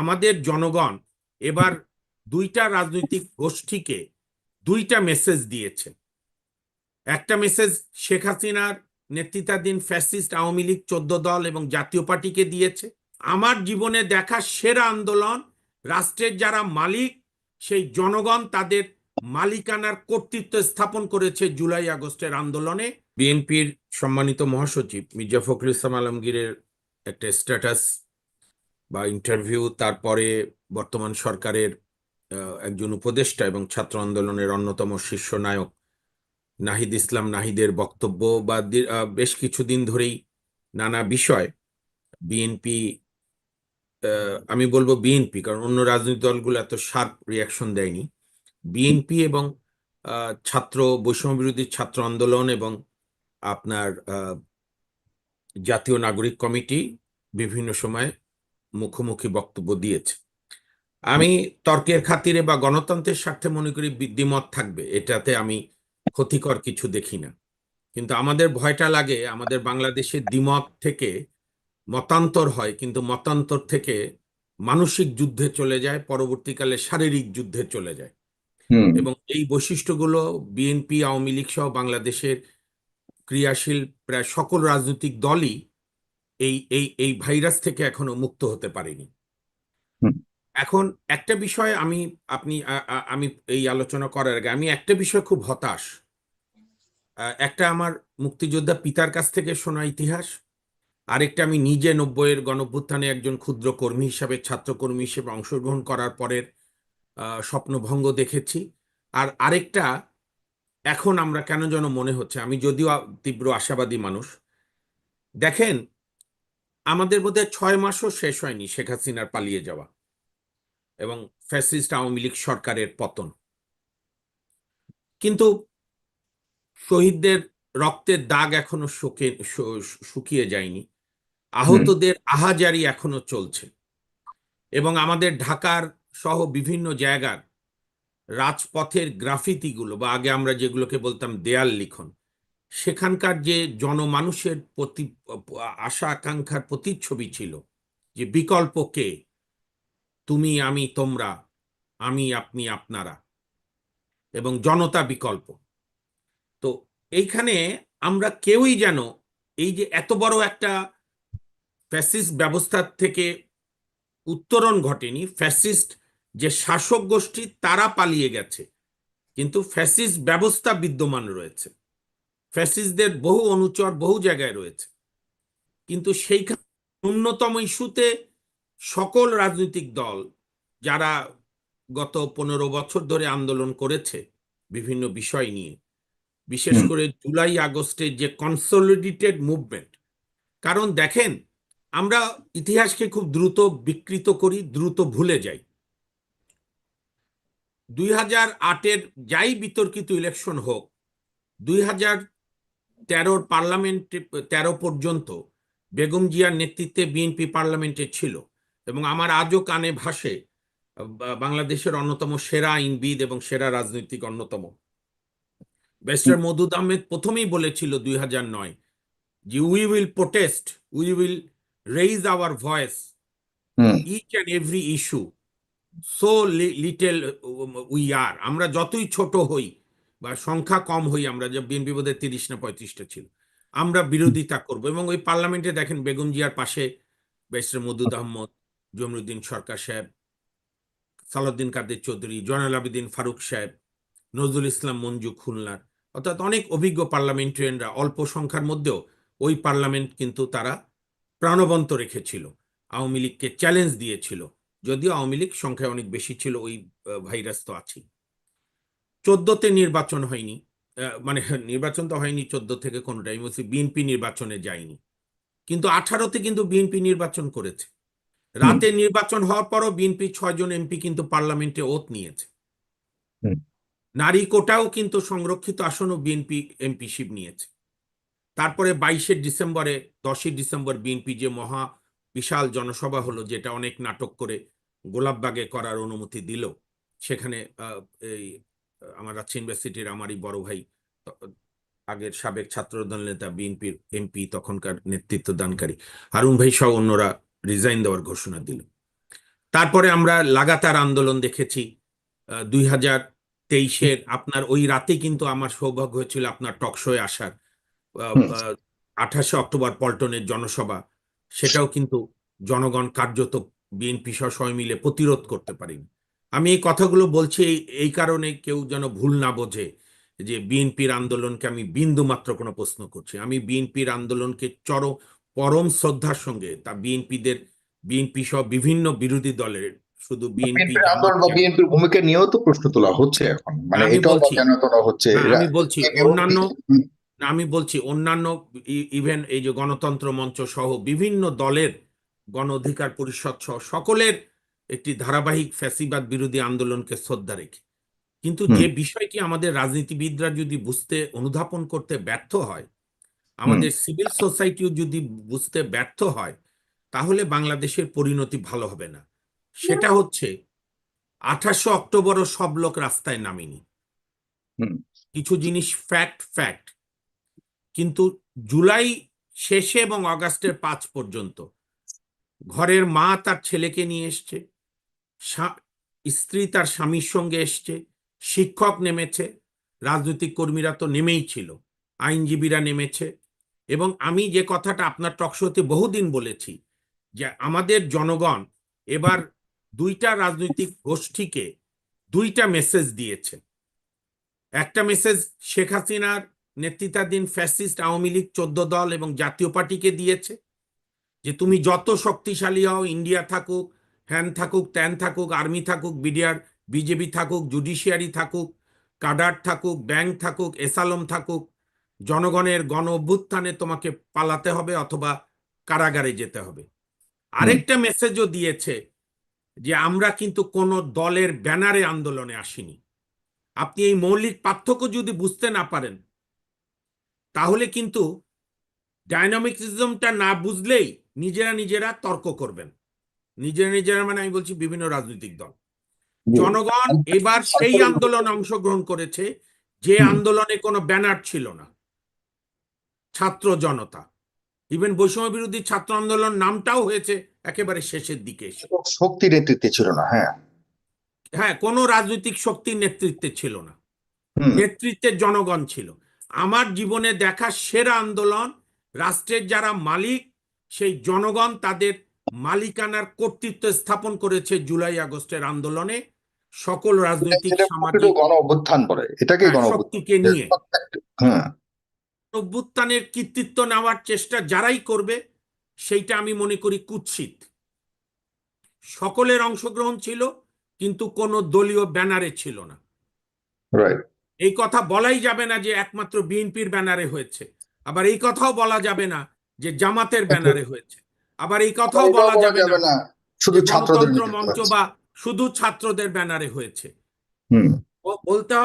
আমাদের জনগণ এবার দুইটা রাজনৈতিক গোষ্ঠীকে দুইটা মেসেজ দিয়েছে। একটা মেসেজ শেখ হাসিনার নেতৃত্বাধীন ফ্যাসিস্ট আওয়ামী লীগ চোদ্দ দল এবং জাতীয় পার্টিকে দিয়েছে। আমার জীবনে দেখা সেরা আন্দোলন রাষ্ট্রের যারা মালিক, সেই জনগণ তাদের মালিকানার কর্তৃত্ব স্থাপন করেছে জুলাই আগস্টের আন্দোলনে। বিএনপির সম্মানিত মহাসচিব মির্জা ফখরুল ইসলাম আলমগীরের একটা স্ট্যাটাস বা ইন্টারভিউ তারপরে বর্তমান সরকারের একজন উপদেষ্টা এবং ছাত্র আন্দোলনের অন্যতম শীর্ষ নায়ক নাহিদ ইসলাম নাহিদের বক্তব্য বা বেশ কিছুদিন ধরেই নানা বিষয় বিএনপি আমি বলব বিএনপি কারণ অন্য রাজনৈতিক দলগুলো এত শার্প রিয়াকশন দেয়নি। বিএনপি এবং ছাত্র, বৈষম্য বিরোধী ছাত্র আন্দোলন এবং আপনার জাতীয় নাগরিক কমিটি বিভিন্ন সময় মুখোমুখি বক্তব্য দিয়েছে। আমি তর্কের খাতিরে বা গণতন্ত্রের স্বার্থে মনে করি বি- দ্বিমত থাকবে এটাতে আমি ক্ষতিকর কিছু দেখি না। কিন্তু আমাদের ভয়টা লাগে আমাদের বাংলাদেশের দ্বিমত থেকে মতান্তর হয় কিন্তু মতান্তর থেকে মানসিক যুদ্ধে চলে যায় পরবর্তীকালে শারীরিক যুদ্ধে চলে যায়। এবং এই বৈশিষ্ট্যগুলো বিএনপি আওয়ামী লীগ সহ বাংলাদেশের ক্রিয়াশীল প্রায় সকল রাজনৈতিক দলই এই এই এই ভাইরাস থেকে এখনও মুক্ত হতে পারেনি। এখন একটা বিষয় আমি আপনি আমি এই আলোচনা করার আগে আমি একটা বিষয় খুব হতাশ। একটা আমার মুক্তিযোদ্ধা পিতার কাছ থেকে শোনা ইতিহাস আরেকটা আমি নিজে নব্বইয়ের গণভ্যুত্থানে একজন ক্ষুদ্র কর্মী হিসাবে ছাত্রকর্মী হিসেবে অংশগ্রহণ করার পরের স্বপ্নভঙ্গ দেখেছি। আর আরেকটা এখন আমরা কেন যেন মনে হচ্ছে আমি যদিও তীব্র আশাবাদী মানুষ। দেখেন আমাদের মধ্যে ছয় মাসও শেষ হয়নি শেখ হাসিনার পালিয়ে যাওয়া এবং ফ্যাসিস্ট আওয়ামী লীগ সরকারের পতন। কিন্তু শহীদদের রক্তের দাগ এখনও শুকে শুকিয়ে যায়নি। আহতদের আহাজারি এখনও চলছে। এবং আমাদের ঢাকার সহ বিভিন্ন জায়গার রাজপথের গ্রাফিতিগুলো বা আগে আমরা যেগুলোকে বলতাম দেয়াল লিখন সেখানকার যে জনমানুষের প্রতি, আশা, আকাঙ্ক্ষার প্রতিচ্ছবি ছিল যে বিকল্প কে? তুমি, আমি, তোমরা, আমি, আপনি, আপনারা। এবং জনতা বিকল্প। তো এইখানে আমরা কেউই যেন এই যে এত বড় একটা ফ্যাসিস্ট ব্যবস্থার থেকে উত্তরণ ঘটেনি, ফ্যাসিস্ট যে শাসক গোষ্ঠী, তারা পালিয়ে গেছে। কিন্তু ফ্যাসিস্ট ব্যবস্থা বিদ্যমান রয়েছে। ফ্যাসিস্টদের বহু অনুচর বহু জায়গায় রয়েছে। কিন্তু সেইখানে ন্যূনতম ইস্যুতে সকল রাজনৈতিক দল যারা গত পনেরো বছর ধরে আন্দোলন করেছে বিভিন্ন বিষয় নিয়ে বিশেষ করে জুলাই আগস্টের যে কনসলিডেটেড মুভমেন্ট কারণ দেখেন আমরা ইতিহাসকে খুব দ্রুত বিকৃত করি দ্রুত ভুলে যাই। দুই হাজার আটের যাই বিতর্কিত ইলেকশন হোক দুই হাজার তেরোর পার্লামেন্টে তেরো পর্যন্ত বেগম জিয়ার নেতৃত্বে বিএনপি পার্লামেন্টে ছিল এবং আমার আজও কানে ভাসে বাংলাদেশের অন্যতম সেরা আইনবিদ এবং সেরা রাজনৈতিক অন্যতম। ব্যারিস্টার মধুদ আহমেদ প্রথমেই বলেছিল দুই হাজার নয় যে we will protest we will raise our voice each and every issue so little we are আমরা যতই ছোট হই বা সংখ্যা কম হই আমরা, যে বিএনপি বোধহয় তিরিশ না পঁয়ত্রিশটা ছিল। আমরা বিরোধিতা করব এবং ওই পার্লামেন্টে দেখেন বেগম জিয়ার পাশে ব্যারিস্টার মদুদ আহমদ, জমরুদ্দিন সরকার সাহেব, সালাউদ্দিন কাদের চৌধুরী, জয়নাল আবিদিন ফারুক সাহেব, নজরুল ইসলাম মঞ্জু খুলনার অর্থাৎ অনেক অভিজ্ঞ পার্লামেন্টারিয়ানরা অল্প সংখ্যার মধ্যেও ওই পার্লামেন্ট কিন্তু তারা প্রাণবন্ত রেখেছিল, আওয়ামী লীগকে চ্যালেঞ্জ দিয়েছিল, যদিও আওয়ামী লীগ সংখ্যায় অনেক বেশি ছিল, ওই ভাইরাস তো আছেই। চোদ্দতে নির্বাচন হয়নি। মানে নির্বাচন তো হয়নি চোদ্দ থেকে কোনোটাই বলছি বিএনপি নির্বাচনে যায়নি। কিন্তু আঠারোতে কিন্তু বিএনপি নির্বাচন করেছে। রাতে নির্বাচন হওয়ার পরও বিএনপি ছয়জন এমপি কিন্তু পার্লামেন্টে ওত নিয়েছে। নারী কোটাও কিন্তু সংরক্ষিত আসনও বিএনপি এমপিশিপ নিয়েছে। তারপরে বাইশে ডিসেম্বরে দশই ডিসেম্বর বিএনপি যে মহা বিশাল জনসভা হলো যেটা অনেক নাটক করে গোলাপবাগে করার অনুমতি দিল সেখানে এই আমার রাজশাহী ইউনিভার্সিটির আমারই বড় ভাই আগের সাবেক ছাত্রদল নেতা বিএনপির এমপি তখনকার নেতৃত্ব দানকারী। হারুন ভাই সহ অন্যরা রিজাইন দেওয়ার ঘোষণা দিল। তারপরে আমরা লাগাতার আন্দোলন দেখেছি। দুই হাজার তেইশের আপনার ওই রাতে কিন্তু আমার সৌভাগ্য হয়েছিল আপনার টকশোয় আসার। আঠাশে অক্টোবর পল্টনের জনসভা সেটাও কিন্তু জনগণ কার্যত বিএনপি সহ সবাই মিলে প্রতিরোধ করতে পারেনি। আমি এই কথাগুলো বলছি এই- কারণে কেউ যেন ভুল না বোঝে যে বিএনপির আন্দোলনকে আমি বিন্দু মাত্র কোনো প্রশ্ন করছি। আমি বিএনপির আন্দোলনকে চরম পরম শ্রদ্ধার সঙ্গে তা বিএনপিদের বিএনপি সহ বিভিন্ন বিরোধী দলের শুধু বিএনপি আন্দোলন বা বিএনপির ভূমিকা নিয়েও তো প্রশ্ন তোলা হচ্ছে এখন। মানে আমি এটাও বলছি। কেন তোলা হচ্ছে। হ্যাঁ, আমি বলছি অন্যান্য আমি বলছি অন্যান্য ইভেন এই যে গণতন্ত্র মঞ্চ সহ বিভিন্ন দলের গণ অধিকার পরিষদ সহ সকলের একটি ধারাবাহিক ফ্যাসিবাদ বিরোধী আন্দোলনকে শ্রদ্ধা রেখে। কিন্তু যে বিষয়টি আমাদের রাজনীতিবিদরা যদি বুঝতে অনুধাবন করতে ব্যর্থ হয় আমাদের সিভিল সোসাইটিও যদি বুঝতে ব্যর্থ হয় তাহলে বাংলাদেশের পরিণতি ভালো হবে না। সেটা হচ্ছে আঠাশে অক্টোবরও সব লোক রাস্তায় নামেনি। কিছু জিনিস ফ্যাক্ট ফ্যাক্ট কিন্তু জুলাই শেষে এবং অগাস্টের পাঁচ পর্যন্ত ঘরের মা তার ছেলেকে নিয়ে এসছে। স্ত্রী তার স্বামীর সঙ্গে এসছে, শিক্ষক নেমেছে, রাজনৈতিক কর্মীরা তো নেমেই ছিল, আইনজীবীরা নেমেছে এবং আমি যে কথাটা আপনার টকশোতে বহুদিন বলেছি যে আমাদের জনগণ এবার দুইটা রাজনৈতিক গোষ্ঠীকে দুইটা মেসেজ দিয়েছে। একটা মেসেজ শেখ হাসিনার নেতৃত্বাধীন ফ্যাসিস্ট আওয়ামী লীগ চোদ্দ দল এবং জাতীয় পার্টিকে দিয়েছে যে তুমি যত শক্তিশালী হও, ইন্ডিয়া থাকুক হ্যান থাকুক ত্যান থাকুক আর্মি থাকুক বিডিআর বিজেপি থাকুক জুডিশিয়ারি থাকুক কাডার থাকুক ব্যাংক থাকুক এসালম থাকুক জনগণের গণ অভ্যুত্থানে তোমাকে পালাতে হবে অথবা কারাগারে যেতে হবে। আরেকটা মেসেজও দিয়েছে যে আমরা কিন্তু কোনো দলের ব্যানারে আন্দোলনে আসিনি। আপনি এই মৌলিক পার্থক্য যদি বুঝতে না পারেন তাহলে কিন্তু ডাইনামিক্সিজমটা না বুঝলেই নিজেরা নিজেরা তর্ক করবেন। নিজেরা নিজের মানে আমি বলছি বিভিন্ন রাজনৈতিক দল। জনগণ এবার সেই আন্দোলনে অংশগ্রহণ করেছে যে আন্দোলনে কোনো ব্যানার ছিল না। ছাত্র জনতা। ইভেন বৈষম্য বিরোধী ছাত্র আন্দোলন নামটাও হয়েছে একেবারে শেষের দিকে শক্তি নেতৃত্বে ছিল না হ্যাঁ। হ্যাঁ কোনো রাজনৈতিক শক্তির নেতৃত্বে ছিল না। নেতৃত্বের জনগণ ছিল। আমার জীবনে দেখা সেরা আন্দোলন রাষ্ট্রের যারা মালিক সেই জনগণ তাদের মালিকানার কর্তৃত্ব স্থাপন করেছে জুলাই আগস্টের আন্দোলনে সকল রাজনৈতিক সামাজিক গণ অভ্যুত্থান বলে এটাকে হ্যাঁ, গণ শক্তিকে নিয়ে। হ্যাঁ। অভ্যুত্থানের কৃতিত্ব নেওয়ার চেষ্টা যারাই করবে সেইটা আমি মনে করি কুৎসিত। সকলের অংশগ্রহণ ছিল কিন্তু কোনো দলীয় ব্যানারে ছিল না। এই কথা বলাই যাবে না যে একমাত্র বিএনপির ব্যানারে হয়েছে। আবার এই কথাও বলা যাবে না যে জামাতের ব্যানারে হয়েছে। আবার এই কথাও বলা যাবে না। শুধু ছাত্রদের মঞ্চ বা শুধু ছাত্রদের ব্যানারে হয়েছে। বলতে হবে